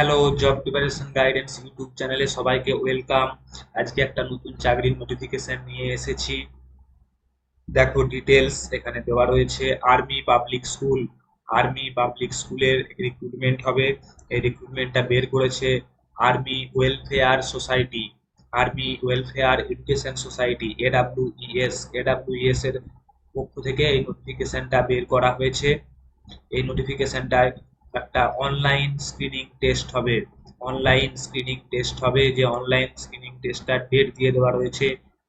Hello job preparation guidance YouTube চ্যানেলে সবাইকে welcome আজকে একটা নতুন চাকরির নোটিফিকেশন নিয়ে এসেছি। দেখো ডিটেলস এখানে দেওয়া রয়েছে। Army public school army public স্কুলের রিক্রুটমেন্ট হবে। এই রিক্রুটমেন্টটা বের করেছে army welfare society army welfare education society AWES AWES এর পক্ষ থেকে এই নোটিফিকেশনটা বের করা হয়েছে। এই নোটিফিকেশনটায় একটা অনলাইন স্ক্রিনিং টেস্ট হবে। অনলাইন স্ক্রিনিং টেস্ট হবে যে অনলাইন স্ক্রিনিং টেস্টটার ডেট দিয়ে দেওয়া রয়েছে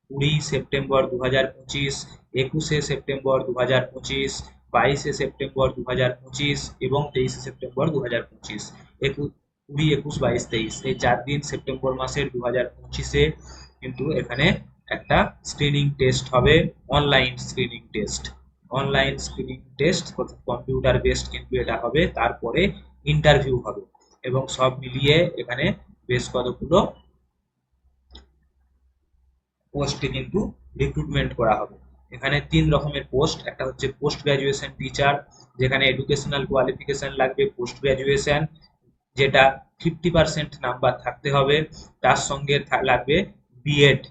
কুড়ি সেপ্টেম্বর দু হাজার পঁচিশ, একুশে সেপ্টেম্বর দু হাজার পঁচিশ, বাইশে সেপ্টেম্বর দু হাজার পঁচিশ এবং তেইশে সেপ্টেম্বর দু হাজার পঁচিশ। একুশ, কুড়ি, একুশ, বাইশ, তেইশ, এই চার দিন সেপ্টেম্বর মাসের দু হাজার পঁচিশে কিন্তু এখানে একটা স্ক্রিনিং টেস্ট হবে online screening test online screening test computer based কিন্তু এটা হবে, তারপরে ইন্টারভিউ হবে। এবং সব মিলিয়ে এখানে বেশ কতগুলো পোস্টে কিন্তু রিক্রুটমেন্ট করা হবে। এখানে তিন রকমের পোস্ট একটা হচ্ছে পোস্ট গ্রাজুয়েশন টিচার যেখানে এডুকেশনাল কোয়ালিফিকেশন লাগবে পোস্ট গ্রাজুয়েশন যেটা ফিফটি পার্সেন্ট নাম্বার থাকতে হবে, তার সঙ্গে লাগবে বিএড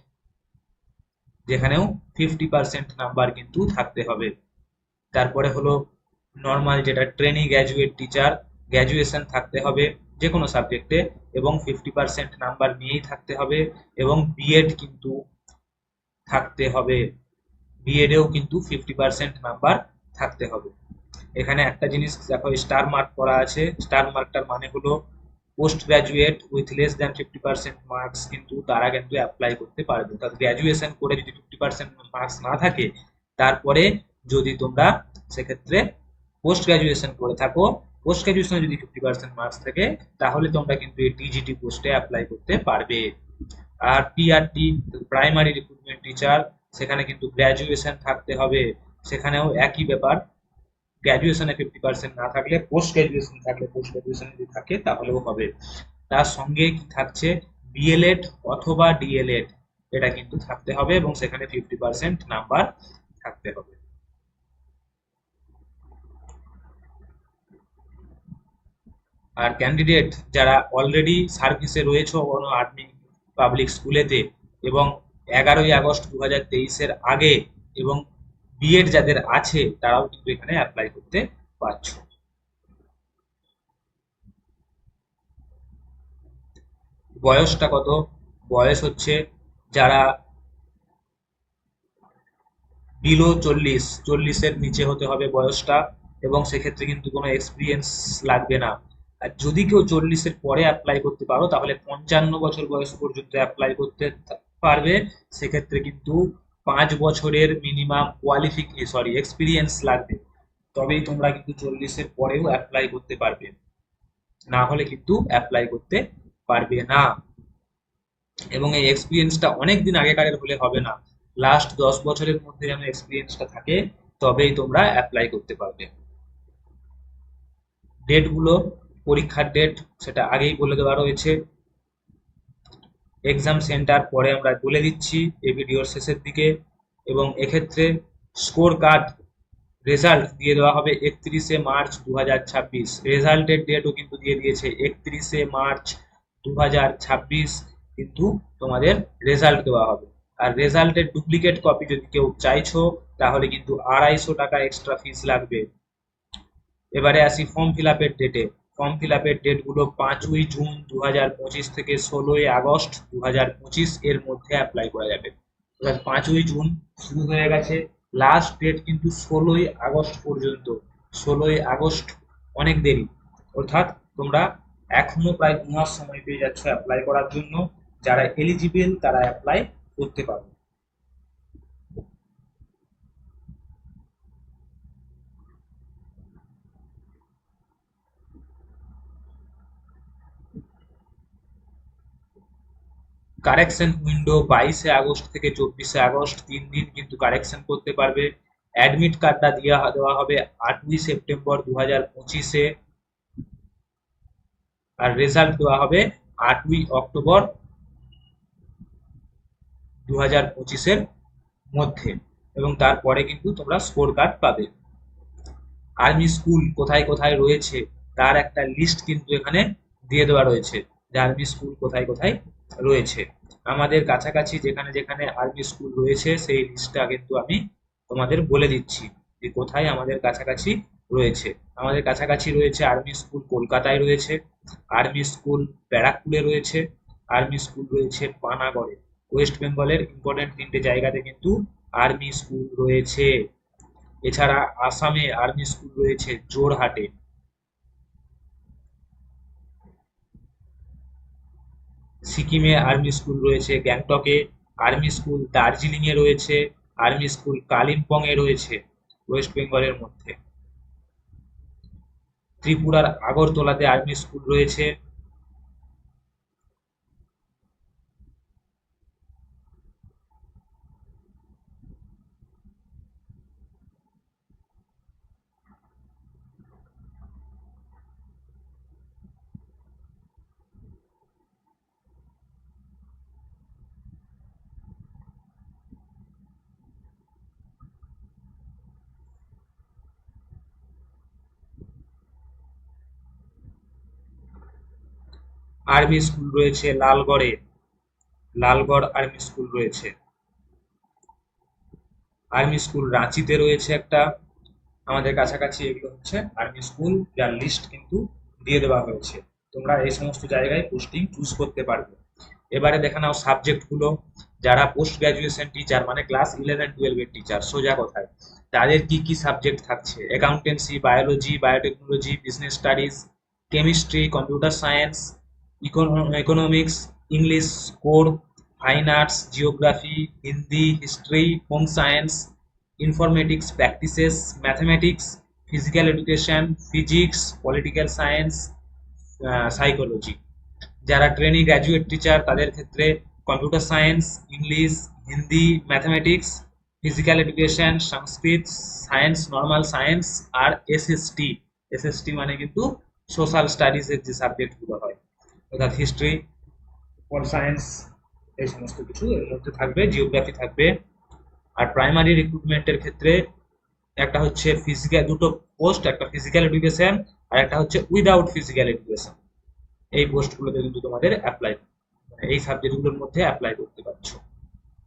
যেখানেও ফিফটি পার্সেন্ট নাম্বার কিন্তু থাকতে হবে। তারপরে হলো নর্মাল যেটা ট্রেনিং গ্র্যাজুয়েট টিচার গ্র্যাজুয়েশন থাকতে হবে যে কোনো সাবজেক্টে এবং ফিফটি পার্সেন্ট নাম্বার নিয়েই থাকতে হবে এবং বিএড কিন্তু থাকতে হবে। বিএডেও কিন্তু ফিফটি পার্সেন্ট নাম্বার থাকতে হবে। এখানে একটা জিনিস দেখো স্টার মার্ক করা আছে। স্টার মার্কটার মানে হলো post graduate with less than fifty percent marks কিন্তু তারা কিন্তু অ্যাপ্লাই করতে পারবে। অর্থাৎ গ্র্যাজুয়েশন করে যদি ফিফটি পার্সেন্ট মার্কস না থাকে, তারপরে যদি তোমরা সেক্ষেত্রে পোস্ট গ্রাজুয়েশন করে থাকো পোস্ট গ্রাজুয়েশনে যদি ফিফটি পার্সেন্ট মার্কস থাকে, তাহলে তোমরা কিন্তু এই টিজিটি পোস্টে অ্যাপ্লাই করতে পারবে। আর পিআরটি প্রাইমারি রিক্রুটমেন্ট টিচার সেখানে কিন্তু গ্র্যাজুয়েশন থাকতে হবে। সেখানেও একই ব্যাপার। গ্র্যাজুয়েশনে ফিফটি পার্সেন্ট না থাকলে পোস্ট গ্র্যাজুয়েশন থাকলে পোস্ট গ্র্যাজুয়েশন যদি থাকে, তাহলেও হবে। তার সঙ্গে কি থাকছে? বিএলএড অথবা ডিএলএড এটা কিন্তু থাকতে হবে এবং সেখানে ফিফটি পার্সেন্ট নাম্বার থাকতে হবে। আর ক্যান্ডিডেট যারা অলরেডি সার্ভিসে রয়েছে কোনো আর্মি পাবলিক স্কুলেতে এবং এগারোই আগস্ট দু হাজার তেইশের আগে এবং বিএড যাদের আছে, তারাও কিন্তু এখানে অ্যাপ্লাই করতে পারছ। বয়সটা কত? বয়স হচ্ছে যারা বিলো চল্লিশ, চল্লিশের নিচে হতে হবে বয়সটা এবং সেক্ষেত্রে কিন্তু কোনো এক্সপিরিয়েন্স লাগবে না। আর যদি কেউ চল্লিশের পরে অ্যাপ্লাই করতে পারো, তাহলে পঞ্চান্ন বছর বয়স পর্যন্ত অ্যাপ্লাই করতে পারবে। সেক্ষেত্রে কিন্তু পাঁচ বছরের মিনিমাম কোয়ালিফিক সরি এক্সপিরিয়েন্স লাগবে। তবেই তোমরা কিন্তু চল্লিশের পরেও অ্যাপ্লাই করতে পারবে। না হলে কিন্তু অ্যাপ্লাই করতে পারবে না। এবং এই এক্সপিরিয়েন্সটা অনেক দিন আগেকারের হলে হবে না। লাস্ট দশ বছরের মধ্যে যেন এক্সপিরিয়েন্সটা থাকে, তবেই তোমরা অ্যাপ্লাই করতে পারবে। ডেটগুলো পরীক্ষার ডেট সেটা আগেই বলে দেওয়া রয়েছে। এক্সাম সেন্টার পরে আমরা বলে দিচ্ছি এই ভিডিওর শেষের দিকে এবং এক্ষেত্রে স্কোর কার্ড রেজাল্ট দিয়ে দেওয়া হবে একত্রিশে মার্চ দু হাজার ছাব্বিশ রেজাল্টের ডেটও কিন্তু দিয়ে দিয়েছে একত্রিশে মার্চ দু হাজার ছাব্বিশ। কিন্তু তোমাদের রেজাল্ট দেওয়া হবে। আর রেজাল্টের ডুপ্লিকেট কপি যদি কেউ চাইছো, তাহলে কিন্তু আড়াইশো টাকা এক্সট্রা ফিস লাগবে। এবারে আসি ফর্ম ফিল আপের ডেটে ফর্ম ফিল আপের ডেটগুলো পাঁচই জুন দু হাজার পঁচিশ থেকে ষোলোই আগস্ট দু হাজার পঁচিশ এর মধ্যে অ্যাপ্লাই করা যাবে। অর্থাৎ পাঁচই জুন শুরু হয়ে গেছে। লাস্ট ডেট কিন্তু ষোলোই আগস্ট পর্যন্ত। ষোলোই আগস্ট অনেক দেরি। অর্থাৎ তোমরা এখনও প্রায় দু মাস সময় পেয়ে যাচ্ছ অ্যাপ্লাই করার জন্য। যারা এলিজিবল তারা অ্যাপ্লাই করতে পারবে কারেকশন উইন্ডো বাইশে আগস্ট থেকে চব্বিশে আগস্ট, তিন দিন কিন্তু কারেকশন করতে পারবে। অ্যাডমিট কার্ডটা দিয়ে দেওয়া হবে আটই সেপ্টেম্বর দু হাজার পঁচিশে। আর রেজাল্ট দেওয়া হবে আটই অক্টোবর দু হাজার পঁচিশের মধ্যে এবং তারপরে কিন্তু তোমরা স্কোর কার্ড পাবে। আর্মি স্কুল কোথায় কোথায় রয়েছে তার একটা লিস্ট কিন্তু এখানে দিয়ে দেওয়া রয়েছে। যে আর্মি স্কুল কোথায় কোথায় রয়েছে। আমাদের কাছাকাছি যেখানে যেখানে আর্মি স্কুল রয়েছে, সেই লিস্টটা কিন্তু আমি তোমাদের বলে দিচ্ছি যে কোথায় আমাদের কাছাকাছি রয়েছে। আমাদের কাছাকাছি রয়েছে আর্মি স্কুল কলকাতায় রয়েছে আর্মি স্কুল ব্যারাকপুরে রয়েছে আর্মি স্কুল রয়েছে পানাগড়ে। ওয়েস্ট বেঙ্গলের ইম্পর্টেন্ট তিনটে জায়গাতে কিন্তু আর্মি স্কুল রয়েছে। এছাড়া আসামে আর্মি স্কুল রয়েছে, জোরহাটে। সিকিমে আর্মি স্কুল রয়েছে, গ্যাংটকে আর্মি স্কুল, দার্জিলিংয়ে রয়েছে, আর্মি স্কুল কালিম্পংয়ে রয়েছে ওয়েস্ট বেঙ্গলের মধ্যে। ত্রিপুরার আগরতলাতে আর্মি স্কুল রয়েছে। আর্মি স্কুল রয়েছে লালগড়ে। লালগড় আর্মি স্কুল রয়েছে। আর্মি স্কুল রাঁচিতে রয়েছে একটা। আমাদের কাছাকাছি এগুলো হচ্ছে আর্মি স্কুল, যার লিস্ট কিন্তু দিয়ে দেওয়া হয়েছে। তোমরা এই সমস্ত জায়গায় পোস্টিং চুজ করতে পারবে। এবারে দেখে নাও সাবজেক্টগুলো যারা পোস্ট গ্রাজুয়েশন টিচার মানে ক্লাস ইলেভেন টুয়েলভের টিচার সোজা কথায়, তাদের কি কি সাবজেক্ট থাকছে? Accountancy biology biotechnology business studies chemistry computer science economics English core fine arts geography Hindi history home science informatics practices mathematics physical education physics political science psychology যারা training graduate teacher তাদের ক্ষেত্রে computer science English Hindi mathematics physical education Sanskrit science normal science আর SST SST মানে কিন্তু social স্টাডিজের যে সাবজেক্টগুলো হয়। অর্থাৎ history pol science এই সমস্ত কিছু, এর মধ্যে থাকবে জিওগ্রাফি থাকবে। আর প্রাইমারি রিক্রুটমেন্টের ক্ষেত্রে একটা হচ্ছে ফিজিক্যাল দুটো পোস্ট একটা ফিজিক্যাল এডুকেশন আর একটা হচ্ছে উইদাউট ফিজিক্যাল এডুকেশন এই পোস্টগুলোতে কিন্তু তোমাদের অ্যাপ্লাই মানে এই সাবজেক্টগুলোর মধ্যে অ্যাপ্লাই করতে পারছ।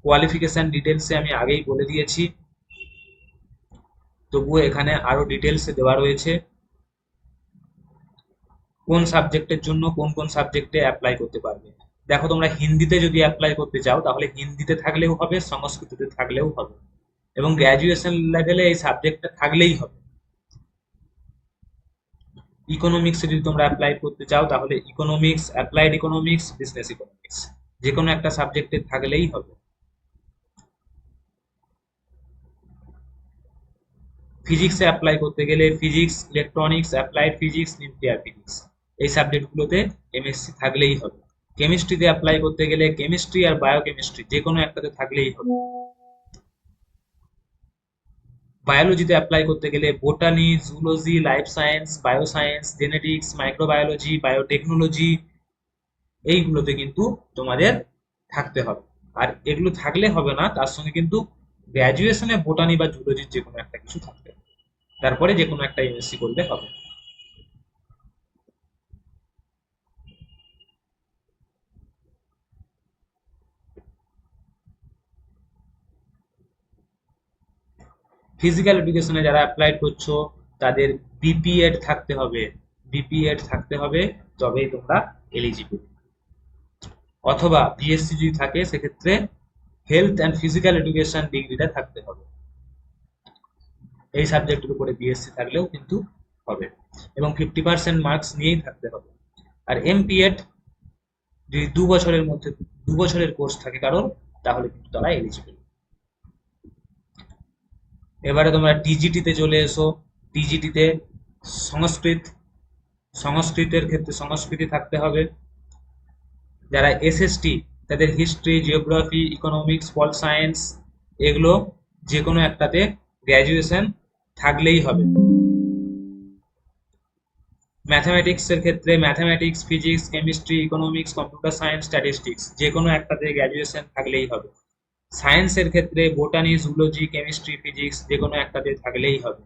কোয়ালিফিকেশন ডিটেলসে আমি আগেই বলে দিয়েছি। তবুও এখানে আরও ডিটেলসে দেওয়া রয়েছে। কোন সাবজেক্টের জন্য কোন কোন সাবজেক্টে অ্যাপ্লাই করতে পারবে। দেখো তোমরা হিন্দিতে যদি অ্যাপ্লাই করতে চাও, তাহলে হিন্দিতে থাকলেও হবে, সংস্কৃততে থাকলেও হবে। এবং গ্র্যাজুয়েশন লেভেলে এই সাবজেক্টটা থাকলেই হবে। ইকোনমিক্সে যদি তোমরা অ্যাপ্লাই করতে চাও, তাহলে economics applied economics business economics যে কোনো একটা সাবজেক্টে থাকলেই হবে। ফিজিক্সে অ্যাপ্লাই করতে গেলে physics electronics applied physics nuclear physics এই সাবজেক্টগুলোতে এমএসসি থাকলেই হবে। কেমিস্ট্রিতে অ্যাপ্লাই করতে গেলে কেমিস্ট্রি আর বায়োকেমিস্ট্রি যে কোনো একটাতে থাকলেই হবে। বায়োলজিতে অ্যাপ্লাই করতে গেলে botany zoology life science bioscience genetics microbiology biotechnology এইগুলোতে কিন্তু তোমাদের থাকতে হবে। আর এগুলো থাকলে হবে না, তার সঙ্গে কিন্তু গ্র্যাজুয়েশনে বোটানি বা জুলজির যে কোনো একটা কিছু থাকবে। তারপরে যে কোনো একটা এমএসসি করলে হবে। ফিজিক্যাল এডুকেশনে যারা অ্যাপ্লাই করছ, তাদের বিপিএড থাকতে হবে। বিপিএড থাকতে হবে, তবেই তোমরা এলিজিবল অথবা বিএসসি যদি থাকে, সেক্ষেত্রে হেলথ অ্যান্ড ফিজিক্যাল এডুকেশন ডিগ্রিটা থাকতে হবে। এই সাবজেক্টের উপরে বিএসসি থাকলেও কিন্তু হবে। এবং ফিফটি পার্সেন্ট মার্কস নিয়েই থাকতে হবে। আর এমপিএড যদি দু বছরের মধ্যে, দু বছরের কোর্স থাকে কারণ তাহলে কিন্তু তারা এলিজিবল এবারে তোমরা টিজিটিতে চলে এসো। টিজিটিতে সংস্কৃত, সংস্কৃতের ক্ষেত্রে সংস্কৃতি থাকতে হবে। যারা এসএসটি তাদের history geography economics pol science এগুলো যে কোনো একটাতে গ্র্যাজুয়েশন থাকলেই হবে। ম্যাথামেটিক্স এর ক্ষেত্রে mathematics physics chemistry economics computer science statistics যে কোনো একটাতে গ্র্যাজুয়েশন থাকলেই হবে। সায়েন্সের ক্ষেত্রে বোটানি জুলজি, কেমিস্ট্রি, ফিজিক্স যে কোনো একটাতে থাকলেই হবে।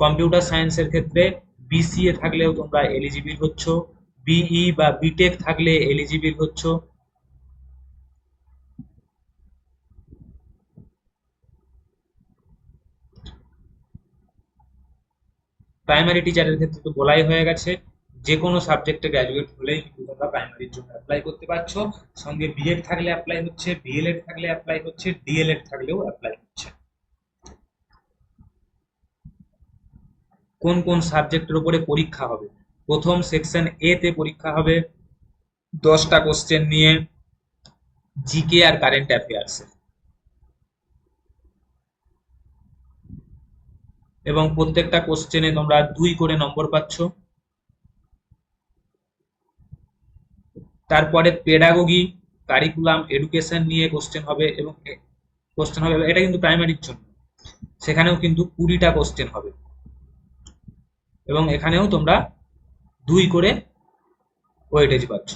কম্পিউটার সায়েন্সের ক্ষেত্রে বিসিএ থাকলেও তোমরা এলিজিবল হচ্ছ, বিই বা বিটেক থাকলে এলিজিবল হচ্ছ। প্রাইমারি টিচারের ক্ষেত্রে তো বলাই হয়ে গেছে। যে কোনো সাবজেক্টে গ্র্যাজুয়েট হলেই কিন্তু তোমরা প্রাইমারির জন্য অ্যাপ্লাই করতে পারছ। সঙ্গে বিএড থাকলে অ্যাপ্লাই হচ্ছে বিএলএড থাকলে অ্যাপ্লাই হচ্ছে ডিএলএড থাকলেও অ্যাপ্লাই হচ্ছে। কোন কোন সাবজেক্টের উপরে পরীক্ষা হবে? প্রথম সেকশন এ তে পরীক্ষা হবে। দশটা কোশ্চেন নিয়ে জিকে আর কারেন্ট অ্যাফেয়ার্স এবং প্রত্যেকটা কোশ্চেনে তোমরা দুই করে নম্বর পাচ্ছ। তারপরে পেডাগোগি কারিকুলাম এডুকেশন নিয়ে কোশ্চেন হবে এবং কোশ্চেন হবে, এটা কিন্তু প্রাইমারির জন্য। সেখানেও কিন্তু কুড়িটা কোশ্চেন হবে। এবং এখানেও তোমরা দুই করে ওয়েটেজ পাচ্ছ।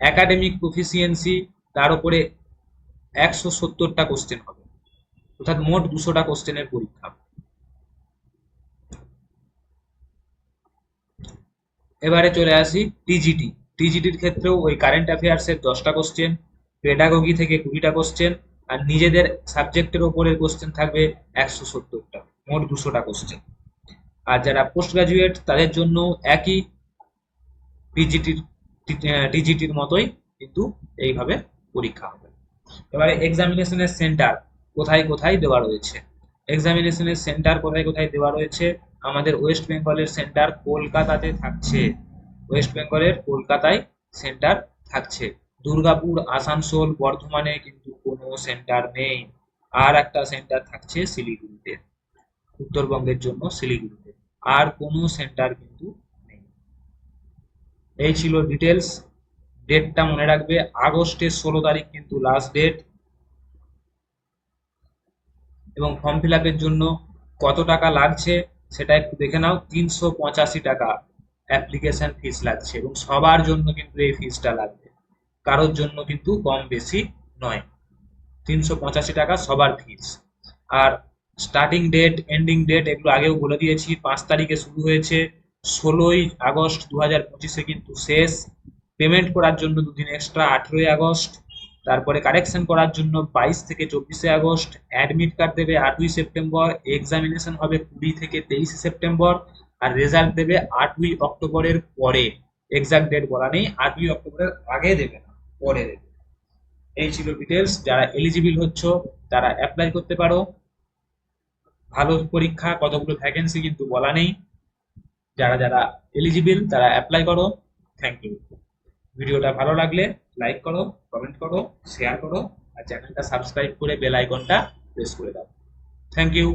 একাডেমিক প্রফিসিয়েন্সি তার উপরে একশো সত্তরটা কোশ্চেন হবে। অর্থাৎ মোট দুশোটা কোশ্চেনের পরীক্ষা এবারে চলে আসি টিজিটি টিজিটির ক্ষেত্রেও ওই কারেন্ট অ্যাফেয়ার্সের দশটা কোশ্চেন পেডাগোগি থেকে কুড়িটা কোশ্চেন আর নিজেদের সাবজেক্টের ওপরের কোশ্চেন থাকবে একশো সত্তরটা, মোট দুশোটা কোশ্চেন আর যারা পোস্ট গ্রাজুয়েট তাদের জন্য একই টিজিটির টিজিটির মতোই কিন্তু এইভাবে পরীক্ষা হবে। এবারে এক্সামিনেশনের সেন্টার কোথায় কোথায় দেওয়া রয়েছে? এক্সামিনেশনের সেন্টার কোথায় কোথায় দেওয়া রয়েছে? আমাদের ওয়েস্ট বেঙ্গলের সেন্টার কলকাতাতে থাকছে। ওয়েস্ট বেঙ্গলের কলকাতায় সেন্টার থাকছে। দুর্গাপুর, আসানসোল বর্ধমানে কিন্তু কোনো সেন্টার নেই। আর একটা সেন্টার থাকছে শিলিগুড়িতে, উত্তরবঙ্গের জন্য শিলিগুড়িতে। আর কোনো সেন্টার কিন্তু নেই। এই ছিল ডিটেলস ডেটটা মনে রাখবে, আগস্টের ষোলো তারিখ কিন্তু লাস্ট ডেট এবং ফর্ম ফিল জন্য কত টাকা লাগছে, সেটা একটু দেখে নাও। তিনশো পঁচাশি টাকা। অ্যাপ্লিকেশন ফিস লাগছে এবং সবার জন্য কিন্তু এই ফিসটা লাগবে। কারোর জন্য কিন্তু কম বেশি নয়। তিনশো পঁচাশি টাকা সবার ফিস আর স্টার্টিং ডেট এন্ডিং ডেট এগুলো আগেও বলে দিয়েছি, পাঁচ তারিখে শুরু হয়েছে, ষোলোই আগস্ট দু হাজার পঁচিশে কিন্তু শেষ। পেমেন্ট করার জন্য দুদিন এক্সট্রা আঠেরোই আগস্ট। তারপরে কারেকশন করার জন্য বাইশ থেকে চব্বিশে আগস্ট। অ্যাডমিট কার্ড দেবে আটই সেপ্টেম্বর এক্সামিনেশন হবে কুড়ি থেকে তেইশে সেপ্টেম্বর। আর রেজাল্ট দেবে আটই অক্টোবরের পরে। এক্সাক্ট ডেট বলা নেই, আটই অক্টোবরের আগে দেবে না, পরে দেবে। এই ছিল ডিটেলস যারা এলিজিবল হচ্ছ, তারা অ্যাপ্লাই করতে পারো। ভালো পরীক্ষা, কতগুলো ভ্যাকেন্সি কিন্তু বলা নেই। যারা যারা এলিজিবল তারা অ্যাপ্লাই করো। থ্যাংক ইউ ভিডিওটা ভালো লাগলে লাইক করো কমেন্ট করো শেয়ার করো, আর চ্যানেলটা সাবস্ক্রাইব করে বেল আইকনটা প্রেস করে দাও। Thank you